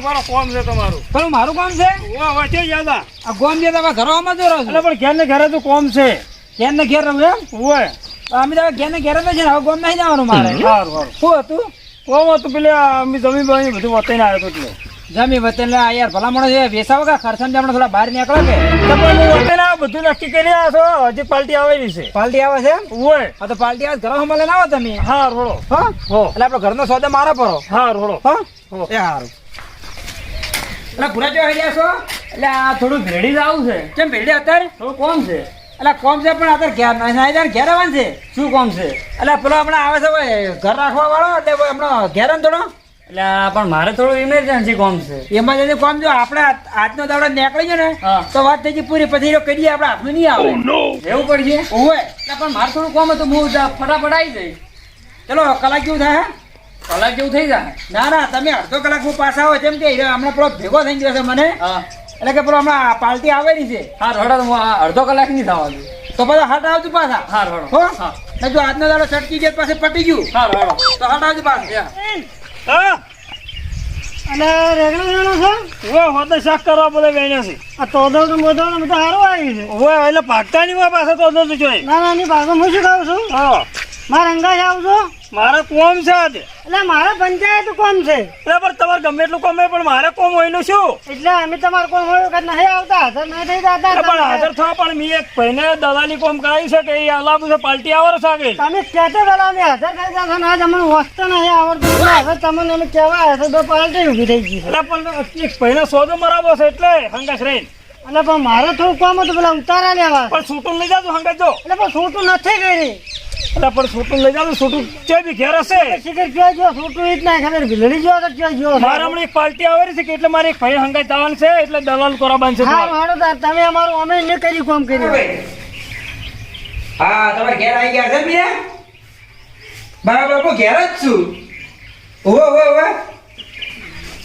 પારો કોમ છે તમારું. પેલું મારું કામ છે? ઓ વચ્ચે જ્યાદા. આ ગોમ જે તમે ઘરમાં જો રહો એટલે પણ ઘેર ને ઘરે તો કોમ છે. ઘેર ને ઘેર રહું એમ? ઓય. અમે તો ઘેર ને ઘેર જ છે હવે ગોમ નહીં જવાનું મારે. સારું સારું. શું હતું? કોમ હતું પેલે અમે જમીન બમીન બધું વતાઈને આવ્યો હતો એટલે. જમી વતન લે યાર ભલા માણસ છે વેસાવો કે આપણે થોડા બહાર નીકળો કે? પણ બધું નક્કી કરી રહ્યા છો? હજી પાલટી આવેલી છે. પાલટી આવે છે ઓય. હા તો પાલટી આવે ઘર મળે ના આવો તમે. હા રોડો હા? હો. એટલે આપણો ઘરનો સોદા મારા પરો હા રોડો હા? એ સારું એટલે પૂરા જો આઈડિયા છો? એટલે આ થોડું ભેડી આવું છે. કેમ ભેડી અત્યારે? થોડું કોમ છે. એટલે કોમ છે પણ અત્યારે ઘેર ના જાય ઘેર આવવાનું છે. શું કોમ છે? એટલે પેલો હમણાં આવે છે ભાઈ ઘર રાખવા વાળો એટલે ભાઈ હમણાં ઘેર ને થોડો. એટલે પણ મારે થોડું ઇમરજન્સી કોમ છે. એમાં જઈને કોમ જો આપણે આજનો દાડો નીકળી ગયો ને તો વાત થઈ ગઈ પૂરી. પછી કરીએ આપણે હાથમાં નહીં આવે. એવું પડશે ઓવે. એટલે પણ મારે થોડું કોમ હતું હું ફટાફટ આવી જઈશ. ચલો કલાક કેવું થાય હે? કલાક જેવું થઈ જાય. ના ના તમે અડધો કલાક હું પાછા આવો જેમ કે હમણાં પેલો ભેગો થઈ ગયો છે મને. હા. એટલે કે પેલો હમણાં પાર્ટી આવેલી છે. હા રોડો હું અડધો કલાક નહીં થવા દઉં. તો બધા હાટ આવજો પાછા. હા રડો. હો? હા. જો આજનો દાડો છટકી ગયો પાસે પટી ગયું. હા રડો. તો હાટ આવજો પાછા. હા અને રેગડો વેણો છે? ઓ હોતે શાક કરવા વેણ્યા છે. આ તો સારું આવી છે. ઓય એટલે ભાગતા નહીં હોય પાછા તો ના ના ની બાજુ હું શું ખાઉં છું? હા. મારે અંગાજ આવજો મારે કોમ છે આજે. એટલે મારે પંચાયત કોમ છે. એટલે પણ તમારે ગમે એટલું કોમ પણ મારે કોમ હોયનું શું? એટલે અમે તમારે કોમ હોય વખત નહીં આવતા. હાજર નહીં થઈ જતા પણ હાજર થવા પણ મેં એક ભાઈને દલાલી કોમ કરાવી છે કે એ અલાબુ છે પાર્ટી આવર છે તમે કહેતો પેલા અમે હાજર થઈ જતા ને આજ અમને વસ્તુ નહીં આવડતું. હવે તમને અમે કહેવા તો પાલટી ઊભી થઈ ગઈ એટલે પણ એક ભાઈને સોદો મરાવો છે એટલે હંગાશ રહીને. એટલે પણ મારે થોડું કોમ હતું પેલા ઉતારા લેવા. પણ છૂટું લઈ જાજો હંગાશ જો. એટલે પણ છૂટું નથી કરી. એટલે પણ છૂટું લઈ જાજો છૂટું જે બી ઘેર હશે? શીખર ક્યાં ગયો? છૂટું એ જ ના ખબર ભીલડી ગયો તો ક્યાં ગયો? મારે હમણાં એક પાર્ટી આવેલી છે કે એટલે મારે એક ભાઈ હંગાઈ જવાનું છે એટલે દલાલ કોરાબાન છે હા હાડો તાર તમે અમારું અમે ને કરી કોમ કર્યું. હા તમારે ઘેર આવી ગયા છે મીરા બરાબર હું ઘેર જ છું. ઓહો ઓહો ઓહો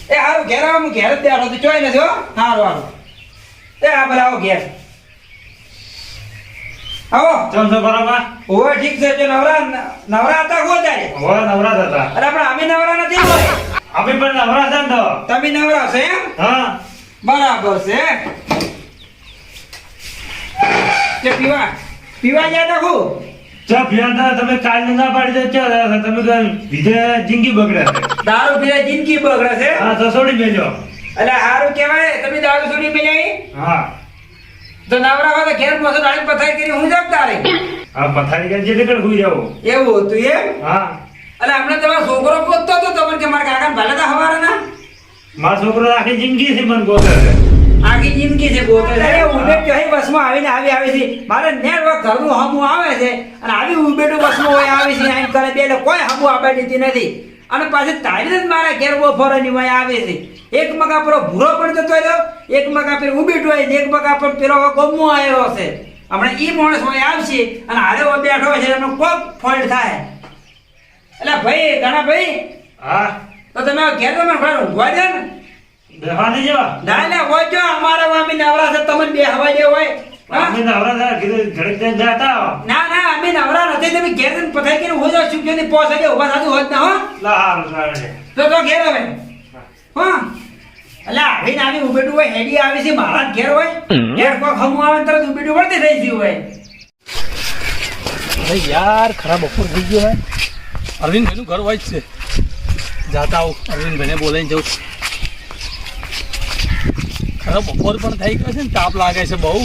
એ હારું ઘેર આવો હું ઘેર જ બેઠો છું. ચોઈ નથી હો. હારું હારું. એ હા ભલે ઘેર. આવો. ચમ છો બરાબર? ઓહો ઠીક છે જો નવરા નવરા હતા હો ત્યારે? હવે નવરા હતા. અરે પણ અમે નવરા નથી હોય અમે પણ નવરા છે તો. તમે નવરા છો એમ? હા. બરાબર છે. કે પીવા પીવા ગયા તા હું? ચા પીવાતા તમે કાલ ના પાડી દે ચા તમે તો બીજે જિંદગી બગડે છે. દારૂ પીવા જિંદગી બગડે છે? હા તો છોડી મેજો એટલે સારું કહેવાય તમે દારૂ છોડી મેળવી હા. તો નવરા હોય તો ઘેર પાછો ડાળી પથારી કરી હું જગતા તારે? આ પથારી કરી જેટલી કણ હુઈ જાવ એવું હતું એમ? હા. એટલે હમણાં તમારો છોકરો પોતતો હતો તમને કે મારા કાકા ભલે તો હવારે ના મારો છોકરો આખી જિંદગી થી મને ગોતે છે. આખી જિંદગી છે ગોતર અરે ઉબેટ અહીં બસમાં આવીને આવી આવી છે? મારે નેર વખત ઘરનું હમું આવે છે અને આવી ઉબેટું બસમાં હોય આવી છે આમ કરે બે કોઈ હમું આપે દીધી નથી. અને પાછી તારી જ મારા ઘેર બફોરની હોય આવે છે. એક મગા પેલો ભૂરો પણ જતો રહ્યો એક મગા પેલો ઉબેટ હોય એક મગા પણ પેલો ગમો આવ્યો છે. હમણાં એ માણસ હોય આવશે અને હારે બેઠો છે એનો કોક ફોલ્ટ થાય. એટલે ભાઈ ઘણા ભાઈ હા? તો તમે ઘેર તમે ઘર ઊંઘવા દે ને. બેહવા નહીં ના ના હોય જો અમારા વામી નવરા છે તમને બે હવા જે હોય? અમે નવરા કીધું ના ના અમે નવરા નથી તમે ઘેર જઈને પથાઈ કરીને હું કે નહીં પોસ એટલે ઊભા થતું હોત ના હો? લા હારું સારું તો તો ઘેર હવે. હા. એટલે આવીને આવી ઉભેટું હોય હેડી આવી છે મારા જ ઘેર હોય. ઘેર કોક હમું આવે તરત વળતી થઈ ગયું હોય. અરે યાર ખરાબ બપોર થઈ ગયો અરવિંદ અરવિંદભાઈનું ઘર હોય જ છે. જાતા આવું અરવિંદભાઈને બોલાવીને જવું ખરાબ બપોર પણ થઈ ગયો છે ને તાપ લાગે છે બહુ.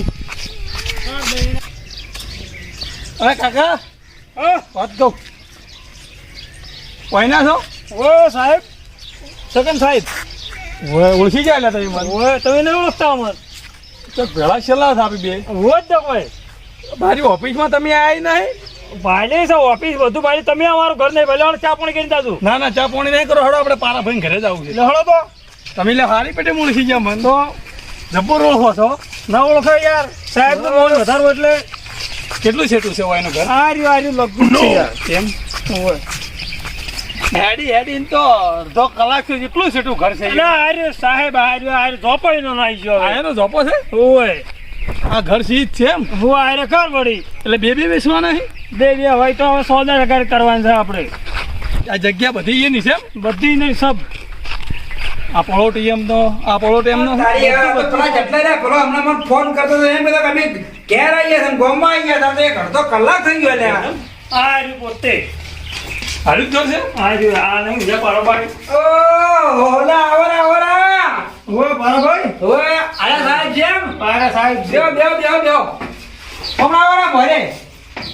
અરે કાકા હા વાત કહું. કોઈના છો? ઓ સાહેબ. સગન સાહેબ ઓય, ઓળખી ગયા એટલે તમે મને? ઓય તમે નહીં ઓળખતા અમર તો ભેળા છેલ્લા હતા આપી બે. રોજ કોઈ. મારી ઓફિસમાં તમે આવી નહીં? ભાઈ છે ઓફિસ બધું ભાઈ તમે અમારું ઘર નહીં ભલે ચા પાણી કરી દાદુ ના ના ચા પાણી નહીં કરો. હડો આપણે પારા ભાઈ ઘરે જવું છે. હળો તો. તમે લે હારી પેટે ઓળખી ગયા મને. તો? જબ્બર ઓળખો છો? ના ઓળખો યાર. સાહેબ તો મોન વધારો એટલે કેટલું છેટું છે એનું ઘર? આર્યું આ રહ્યું લગભગ છે યાર. હેડી હેડી તો અડધો કલાકથી એટલું છેટું ઘર છે. ના આ સાહેબ આર્યો રહ્યું ઝોપડી નો નાઈ ગયો આ હવે એનો ઝોપો છે? ઓય આ ઘર સીધ છે એમ? હું આરે ઘર વળી. પડી એટલે બે બે બેસવાના છે? બે બે હોય તો હવે સોદા ટકા કરવાનું છે આપણે. આ જગ્યા બધી એની છે એમ? બધી નહીં સબ. આ પળોટ તો આ પળોટ હમણાં મને ફોન કરતો એમ અમે ઘેર આવીએ છીએ, ગામમાં આવી ગયા તો એક અડધો કલાક થઈ ગયો લ્યા. આ રહ્યું પોતે. હારું જ છે? આ રહ્યું આ નહીં છે બરોબર ઓહ, હોલા આવરા, આવરા. ઓ બરોબર ઓય, આલા સાહેબ જેમ. મારા સાહેબ બેહો, દેવ દેવ દેવ હમણાં આવરા ભરે.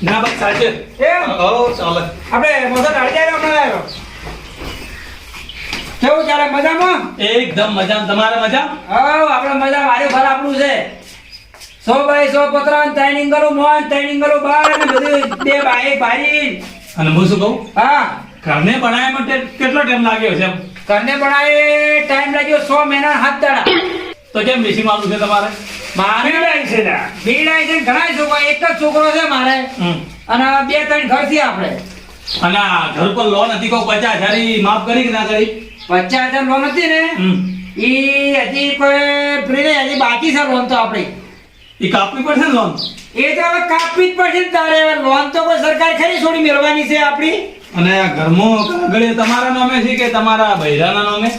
ના બસ સાચે. એમ? ઓ ચાલે. આપણે મોસો ડાળી જાય હમણાં આવ્યો. કેવું ચાલે મજામાં? એકદમ મજામાં. તમારે મજા? હા આપણે મજા મારે ફર આપણું છે. સો બાય સો પતરા ત્રણ ઇંગલો મોન ત્રણ ઇંગલો બાર અને બધું બે ભાઈ ભારી અને હું શું કહું? હા. ઘરને બનાવવા માટે કેટલો ટાઈમ લાગ્યો છે? ઘરને બનાવે ટાઈમ લાગ્યો સો મહિના હાથ દાડા. તો કેમ બેસી મારું છે તમારે? મારે પીડાય છે ના. બીડાય છે ઘણા છોકરા એક જ છોકરો છે મારે. અને બે ત્રણ ઘરથી આપણે. અને ઘર પર લોન હતી કહું પચાસ હજાર માફ કરી કે ના કરી? પચાસ હજાર લોન હતી ને. ઈ હજી કોઈ ફ્રી હજી બાકી છે લોન તો આપણી. ઈ કાપવી પડશે લોન? એ તો હવે કાપવી જ પડશે તારે. લોન તો કોઈ સરકાર ખરી છોડી મેળવાની છે આપણી. અને આ ઘરમાં કાગળે તમારા નામે છે કે તમારા બૈરાના નામે?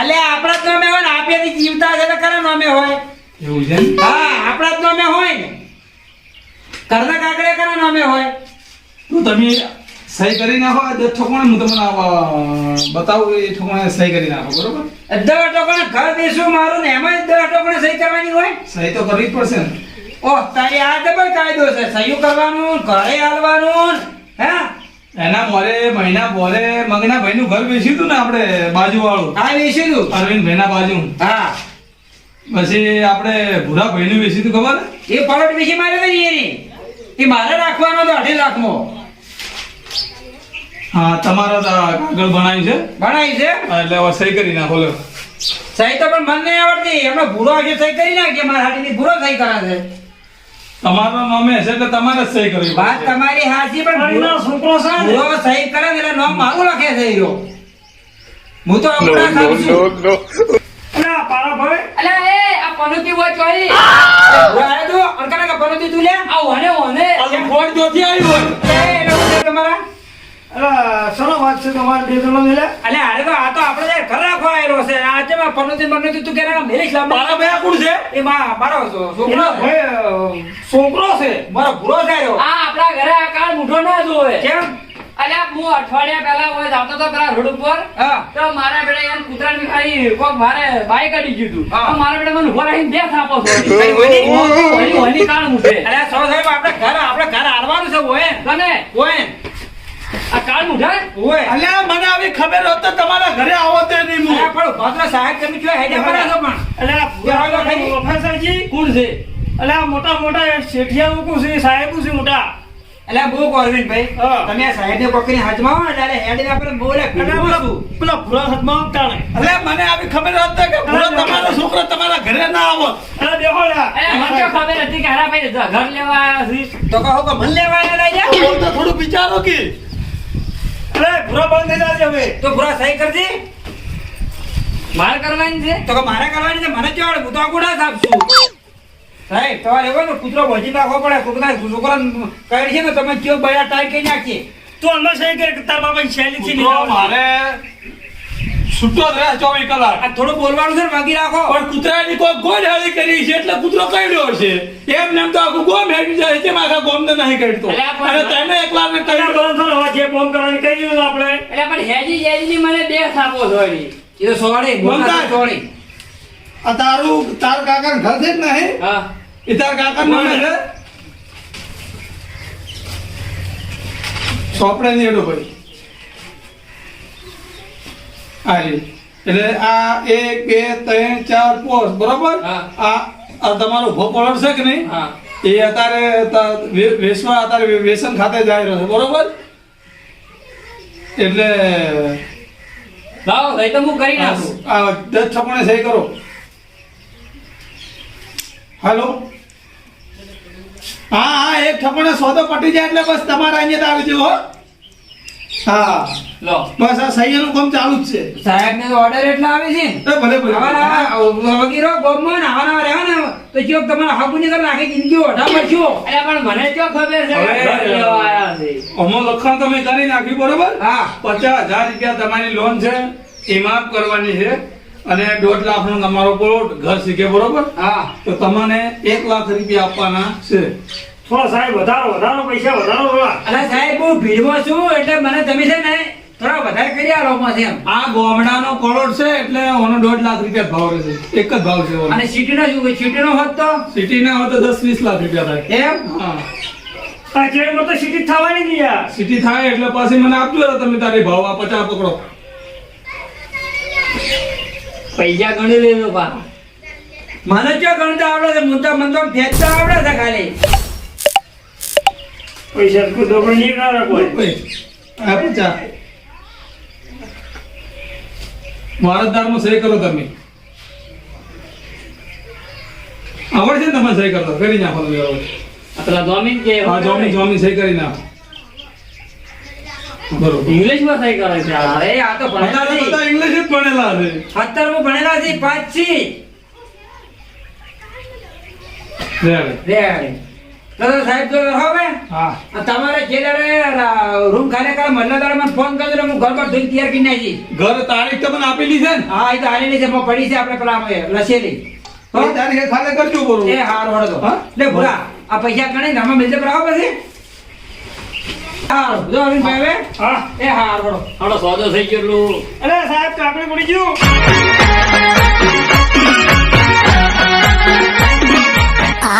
અલે આપણા જ નામે હોય ને. આપેથી જીવતા છે તો કરા નામે હોય? એવું છે હા આપણા જ નામે હોય ને. કરના કાગળે કરા નામે હોય? તો તમે સહી કરી નાખો. આ દસ ઠોકણા હું તમને બતાવું એ ઠોકણા સહી કરી નાખો બરોબર? દવા ટોકણે ઘર દેશું મારું ને એમાં જ દવા ટોકણે સહી કરવાની હોય? સહી તો કરવી જ પડશે ને. ઓહ તારી આ ડબલ કાયદો છે. સહી કરવાનું ઘરે હાલવાનું હે? એના મોરે મહિના બોલે મંગના ભાઈનું ઘર વેચ્યું હતું ને આપણે બાજુ વાળું હા વેચી દઉં અરવિંદ ભાઈના બાજુ હા. પછી આપણે ભૂરા ભાઈનું વેચ્યું હતું ખબર? એ પલોટ વેચી મારે તો એ મારે રાખવાનો તો અઢી લાખમાં હા તમારો તો કાગળ બનાવ્યું છે? ભણાય છે? એટલે હવે સહી કરી નાખો લે સહી તો પણ મને નહીં આવડતી. એમનો ભૂરો આજે સહી કરી નાખી મારા હાથની ભૂરો સહી કરે છે? તમારા નામે હશે એટલે તમારે સહી કરવી વાત તમારી હાજી પણ ભૂરો છોકરો છે ભૂરો સહી કરે એટલે નામ મારું લખે છે હીરો હું તો અંગૂઠા ખાવ છું. પારા ભાઈ અલે એ આ પનોતી ભૂરો આયો તો? કપાનો દીધું લે? આ ઓને ઓને. આ ફોન જોથી આવ્યું? હોય એ એટલે તમારા? અલા વાત છે તમારે બે જણો મેલે? અલે હારે તો આ તો આપણે જે ઘર રાખવા આવેલો છે આ છે માં પનોતી બનોતી તું કેરા મેલીશ લાંબા? મારા ભાઈ કોણ છે? એ માં મારો છોકરો. ભાઈ છોકરો છે. મારો ભૂરો છે આ આપણા ઘરે આ કાળ મુઠો ના જોવે. કેમ? અલે હું અઠવાડિયા પહેલા હોય જાતો તો પેલા રોડ ઉપર. હા. તો મારા બેટા યાર કૂતરાની ખાઈ કોક મારે બાઈક અડી ગયું. તો મારા બેડા મને ઊભો રાખીને બે થાપો વળી? વળી વળી કાળ મુઠે. અલે આ સાહેબ આપણે ઘર આપણે ઘર હાલવાનું છે ઓય. તને ઓય. આ કાળ ઓય. મને આવી ખબર હોત તો તમારા ઘરે આવો તે નહીં હું. પણ ભદ્ર સાહેબ તમે કયો હેડ્યા પડ્યા છો પણ. એટલે આ બેહો તો કોણ છે? એટલે મોટા મોટા શેઠિયા લોકો છે? સાહેબો છે મોટા. એટલે બહુ ગોરવિંદ ભાઈ. તમે આ સાહેબને પકડીને હાથમાં આવો ને ત્યારે હેડીને આપણે બોલે પેલા ભૂરા હાથમાં તાણે. અલ્યા મને આવી ખબર હોત કે પૂરો તમારો છોકરો તમારા ઘરે ના આવો. અરે દેખો મને ખબર હતી કે હારા ભાઈ ઘર લેવા તો કહો કે મન લેવા આયા લઈ જા બોલ તો થોડું વિચારો કે. અરે ભૂરા બંધ થઈ જાજે હવે. તો પૂરા સહી કરજે. મારે કરવાની છે? તો મારે કરવાની છે? મને ચોડ હું તો અંગૂઠા સાફ છું સાહેબ તમારે એવો ને કૂતરો ભજી નાખવો પડે કૂતરા છોકરા કહે છે ને તમે કયો બયા ટાઈ કઈ નાખીએ તું અંદર સહી કરે કે તાર બાપા શૈલી છે મારે છૂટો જ રહે ચોવીસ કલાક. આ થોડું બોલવાનું છે ને વાગી રાખો. પણ કૂતરાની કોઈ ગોળ હેળી કરી છે એટલે કૂતરો કઈડ્યો છે? એમ નેમ તો આખું ગોમ હેડી જાય છે આખા ગોમને નહીં કરતો અને એકલાને કઈ કઈડ્યો બંધ થયો જે બોમ્બ કરવાની કહી દીધું આપણે. એટલે પણ હેજી હેજી મને બે થાકો છોડી. એ તો સોળી બોલતા. સોળી આ તારું તાર કાકા ઘર છે જ નહીં? હા. એ તાર કાકા નું છે? સોપડે ની એડો ભાઈ રહ્યું. એટલે આ એક બે ત્રણ ચાર પાંચ બરોબર? આ આ તમારો પલટ છે કે નહીં? હા. એ અત્યારે તા- વે- અત્યારે વેસન ખાતે જાય રહ્યો છે બરોબર? એટલે લાવો તો હું કરી નાખું. આ દસ છપણે સહી કરો. હાલો? હા હા એક છપણે સોદો પટી જાય એટલે બસ તમારે અહીંયા આવી જવો હો. લો. બસ આ સહીનું કામ ચાલુ જ છે. સાહેબ ને ઓર્ડર એટલા આવે છે એ ભલે ભલે. આવા વગીરો ગોમમાં ને આવા નવા રહેવા ને તો જો તમારા હાબુ ની કરી નાખી જિંદગી ઓઢા પડશો. અરે પણ મને જો ખબર છે. અમો લખાણ તમે કરી નાખ્યું બરોબર? હા. પચાસ હજાર રૂપિયા તમારી લોન છે. એ માફ કરવાની છે. અને દોઢ લાખ નો તમારો પ્લોટ ઘર શીખે બરોબર? હા. તો તમને એક લાખ રૂપિયા આપવાના છે. થોડા સાહેબ વધારો વધારો પૈસા વધારો અરે સાહેબ હું ભીડમાં છું એટલે મને તમે છે ને થોડા વધારે કરી આલો પાછે એમ. આ ગોમડાનો કરોડ છે એટલે ઓનો દોઢ લાખ રૂપિયા ભાવ રહેશે. એક જ ભાવ છે અને સિટીનો શું સિટીનો હોત તો? સિટીના હોત તો દસ વીસ લાખ રૂપિયા થાય. એમ? હા. જેલમાં તો સીટી થવાની જ યાર. સિટી થાય એટલે પાછી મને આપજો ને તમે તારે ભાવ આ પચાસ પકડો. પૈસા ગણી લેજો પા મને ક્યાં ગણતા આવડે છે? મુદ્દા મને તો ફેંચતા આવડે છે ખાલી. પૈસા કોઈ દોડો નહીં કરે કોઈ ભાઈ, આ વારસદારમાં સહી કરો તમે. આવડશે ને તમારે સહી કરતા? કરી નાખો તમે બરાબર. પેલા જોમીન કે આ જોમી જોમી સહી કરી નાખો. બરોબર. ઇંગ્લિશમાં સહી કરે છે? આ. અરે આ તો ભણેલા ઇંગ્લિશ જ ભણેલા છે. અત્યારમાં ભણેલા છે પાંચ છી રેડ. તો તો સાહેબ તો હવે. હા. તમારે જે દાડે રૂમ ખાલી કરે મતલબ દાડે મને ફોન કરજો હું ઘર પર ધોઈને તૈયાર કરી નાખી ઘર તારીખ તમને આપેલી છે ને? હા એ તો હાલેલી છે પડી છે આપણે પેલા લસેલી. હો? તારીખે ખાલી કરજો એ હાર વળો તો હા? લે ભૂરા આ પૈસા ગણે આમાં મિલતે બરાબર પછી. હાર જો હા. એ હાર વળો હમણાં સોદો થઈ ગયો અરે સાહેબ કાપડી પડી ગયું.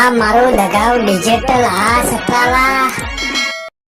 આ મારું લગાવ ડિજિટલ આ સતાલા